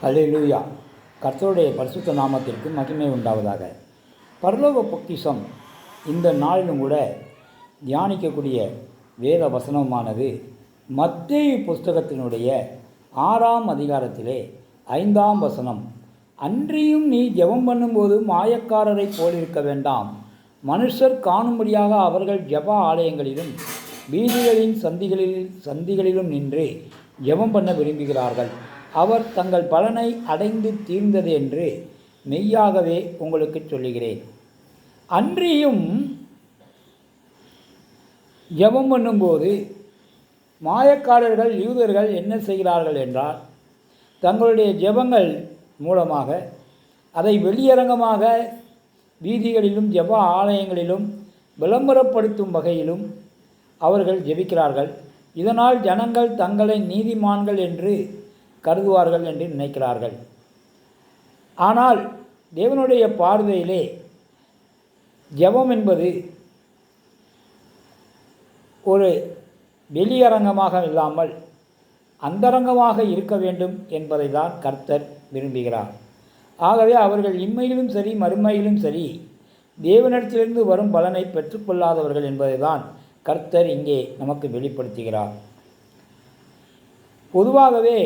ஹalleluya கர்த்தருடைய பரிசுத்த நாமத்திற்கு மகிமை உண்டாவதாக. பரலோக பொக்கிஷம் இந்த நாளிலும் கூட தியானிக்கக்கூடிய வேத வசனமானது மத்திய புஸ்தகத்தினுடைய ஆறாம் அதிகாரத்திலே ஐந்தாம் வசனம். அன்றியும் நீ ஜெபம் பண்ணும்போது மாயக்காரரைப் போலிருக்க வேண்டாம். மனுஷர் காணும்படியாக அவர்கள் ஜெப ஆலயங்களிலும் வீதிகளின் சந்திகளில் சந்திகளிலும் நின்று ஜெபம் பண்ண விரும்புகிறார்கள். அவர் தங்கள் பலனை அடைந்து தீர்ந்தது என்று மெய்யாகவே உங்களுக்கு சொல்லுகிறேன். அன்றியும் ஜெபம் பண்ணும்போது மாயக்காரர்கள் யூதர்கள் என்ன செய்கிறார்கள் என்றால் தங்களுடைய ஜெபங்கள் மூலமாக அதை வெளியரங்கமாக வீதிகளிலும் ஜெப ஆலயங்களிலும் விளம்பரப்படுத்தும் வகையிலும் அவர்கள் ஜெபிக்கிறார்கள். இதனால் ஜனங்கள் தங்களை நீதிமான்கள் என்று கருதுவார்கள் என்று நினைக்கிறார்கள். ஆனால் தேவனுடைய பார்வையிலே ஜெபம் என்பது ஒரு வெளியரங்கமாக இல்லாமல் அந்தரங்கமாக இருக்க வேண்டும் என்பதை தான் கர்த்தர் விரும்புகிறார். ஆகவே அவர்கள் இம்மையிலும் சரி மறுமையிலும் சரி தேவனிடத்திலிருந்து வரும் பலனை பெற்றுக்கொள்ளாதவர்கள் என்பதை தான் கர்த்தர் இங்கே நமக்கு வெளிப்படுத்துகிறார். பொதுவாகவே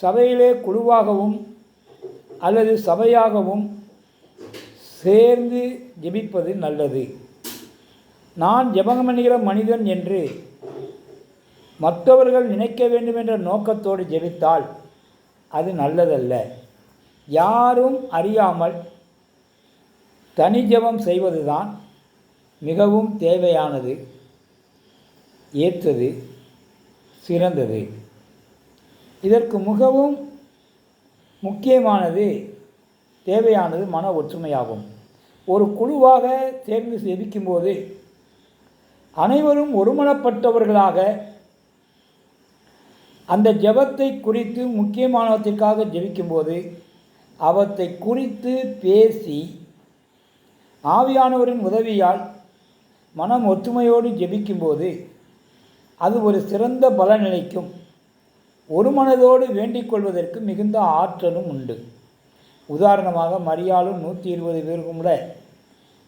சபையிலே குழுவாகவும் அல்லது சபையாகவும் சேர்ந்து ஜெபிப்பது நல்லது. நான் ஜெபம் பண்ணுகிற மனிதன் என்று மற்றவர்கள் நினைக்க வேண்டும் என்ற நோக்கத்தோடு ஜெபித்தால் அது நல்லதல்ல. யாரும் அறியாமல் தனி ஜெபம் செய்வதுதான் மிகவும் தேவையானது ஏற்றது சிறந்தது. இதற்கு மிகவும் முக்கியமானது தேவையானது மன ஒற்றுமையாகும். ஒரு குழுவாக சேர்ந்து ஜெபிக்கும்போது அனைவரும் ஒருமனப்பட்டவர்களாக அந்த ஜெபத்தை குறித்து முக்கியமானவற்றிற்காக ஜெபிக்கும்போது அவற்றை குறித்து பேசி ஆவியானவரின் உதவியால் மனம் ஒற்றுமையோடு ஜெபிக்கும்போது அது ஒரு சிறந்த பலனிலைக்கும் ஒரு மனதோடு வேண்டிக் கொள்வதற்கு மிகுந்த ஆற்றலும் உண்டு. உதாரணமாக மரியாளும் நூற்றி இருபது பேருக்கும் கூட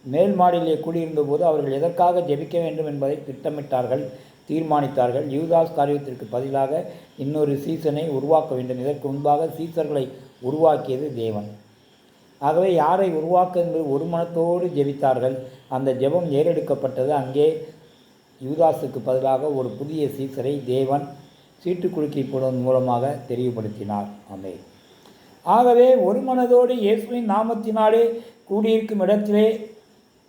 மேல் மாடியிலே கூடியிருந்தபோது அவர்கள் எதற்காக ஜெபிக்க வேண்டும் என்பதை திட்டமிட்டார்கள் தீர்மானித்தார்கள். யூதாஸ் காரியத்திற்கு பதிலாக இன்னொரு சீசனை உருவாக்க வேண்டும். இதற்கு முன்பாக சீசர்களை உருவாக்கியது தேவன். ஆகவே யாரை உருவாக்க என்பது ஒரு மனத்தோடு ஜெபித்தார்கள் அந்த ஜெபம் ஏறெடுக்கப்பட்டது. அங்கே யூதாஸுக்கு பதிலாக ஒரு புதிய சீசரை தேவன் சீட்டு குலுக்கி போடுவதன் மூலமாக தெரியப்படுத்தினார் அமே ஆகவே ஒரு மனதோடு இயேசுவின் நாமத்தினாலே கூடியிருக்கும் இடத்திலே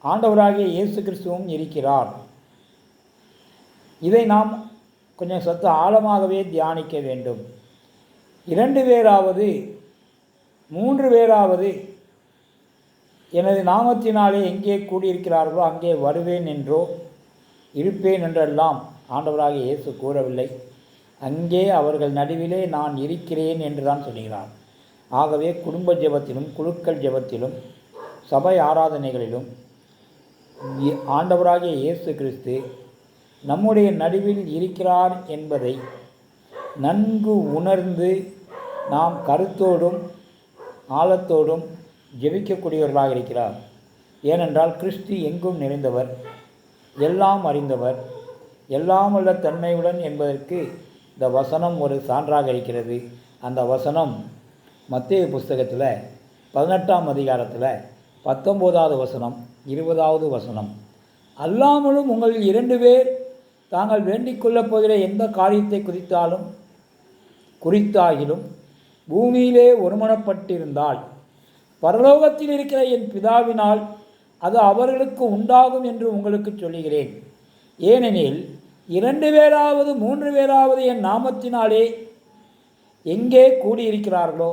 ஆண்டவராகிய இயேசு கிறிஸ்துவும் இருக்கிறார். இதை நாம் கொஞ்சம் சற்று ஆழமாகவே தியானிக்க வேண்டும். இரண்டு பேராவது மூன்று பேராவது எனது நாமத்தினாலே எங்கே கூடியிருக்கிறார்களோ அங்கே வருவேன் என்றோ இருப்பேன் என்றெல்லாம் ஆண்டவராக இயேசு கூறவில்லை. அங்கே அவர்கள் நடுவிலே நான் இருக்கிறேன் என்று தான் சொல்கிறார் ஆகவே குடும்ப ஜெபத்திலும் குழுக்கள் ஜெபத்திலும் சபை ஆராதனைகளிலும் ஆண்டவராகிய இயேசு கிறிஸ்து நம்முடைய நடுவில் இருக்கிறார் என்பதை நன்கு உணர்ந்து நாம் கருத்தோடும் ஆழத்தோடும் ஜெபிக்கக்கூடியவர்களாக இருக்கிறார். ஏனென்றால் கிறிஸ்து எங்கும் நிறைந்தவர் எல்லாம் அறிந்தவர் எல்லாம் உள்ள தன்மையுடன் என்பதற்கு இந்த வசனம் ஒரு சான்றாக இருக்கிறது. அந்த வசனம் மத்திய புஸ்தகத்தில் பதினெட்டாம் அதிகாரத்தில் பத்தொம்போதாவது வசனம் இருபதாவது வசனம். அல்லாமலும் உங்களில் இரண்டு பேர் தாங்கள் வேண்டிக் கொள்ளப் போகிற எந்த காரியத்தை குறித்தாலும் குறித்தாகிலும் பூமியிலே ஒருமனப்பட்டிருந்தால் பரலோகத்தில் இருக்கிற என் பிதாவினால் அது அவர்களுக்கு உண்டாகும் என்று உங்களுக்கு சொல்லுகிறேன். ஏனெனில் இரண்டு பேராவது மூன்று பேராவது என் நாமத்தினாலே எங்கே கூடியிருக்கிறார்களோ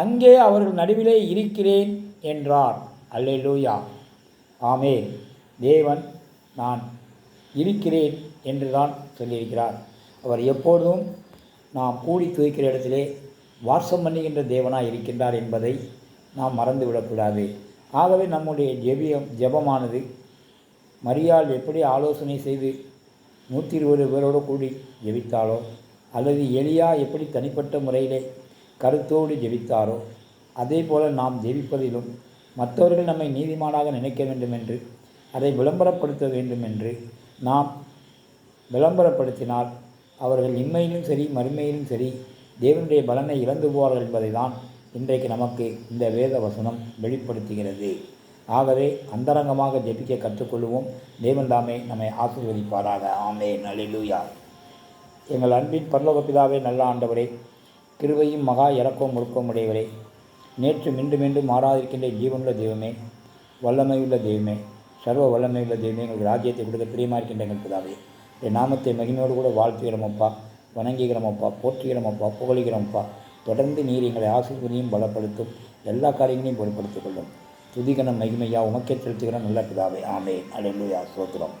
அங்கே அவர்கள் நடுவிலே இருக்கிறேன் என்றார். அல்லேலூயா. ஆமே தேவன் நான் இருக்கிறேன் என்று தான் சொல்லியிருக்கிறார். அவர் எப்பொழுதும் நாம் கூடி துவைக்கிற இடத்திலே வாசம் பண்ணுகின்ற தேவனாக இருக்கின்றார் என்பதை நாம் மறந்துவிடக்கூடாது. ஆகவே நம்முடைய ஜெபியம் ஜெபமானது மரியாள் எப்படி ஆலோசனை செய்து நூற்றி இருபது பேரோடு கூடி ஜெபித்தாலோ? அல்லது எளியா எப்படி தனிப்பட்ட முறையிலே கருத்தோடு ஜெபித்தாரோ? அதே போல நாம் ஜெபிப்பதிலும் மற்றவர்கள் நம்மை நீதிமானாக நினைக்க வேண்டும் என்று அதை விளம்பரப்படுத்த வேண்டும் என்று நாம் விளம்பரப்படுத்தினால் அவர்கள் இம்மையிலும் சரி மறுமையிலும் சரி தேவனுடைய பலனை இழந்து போவார்கள் என்பதை தான் இன்றைக்கு நமக்கு இந்த வேத வசனம் வெளிப்படுத்துகிறது. ஆகவே அந்தரங்கமாக ஜெபிக்க கற்றுக்கொள்வோம் தேவன் தாமே நம்மை ஆசீர்வதிப்பாராக. ஆமே நலிலுயா எங்கள் அன்பின் பரலோக பிதாவே நல்ல ஆண்டவரே கிருவையும் மகா இறக்கம் முழுக்கம் உடையவரே நேற்று மீண்டும் மீண்டும் மாறாதிருக்கின்ற ஜீவனுள்ள தெய்வமே வல்லமையுள்ள தெய்வமே சர்வ வல்லமையுள்ள தெய்வமே எங்களுக்கு ராஜ்யத்தை கொடுக்க பிரியமாக இருக்கின்ற எங்கள் பிதாவே என் நாமத்தை மகிமையோடு கூட வாழ்த்துகிறோமப்பா வணங்குகிறோமப்பா போற்றுகிறோமப்பா புகழுகிறோமப்பா தொடர்ந்து நீர் எங்களை ஆசீர்வதியும் பலப்படுத்தும் எல்லா காரியங்களையும் பொருட்படுத்திக் கொள்ளும். துதிகன மகிமையா உமக்கே செலுத்துகிறோம். நல்ல பிதாவே ஆமே அலையிலுயா சோத்திரம்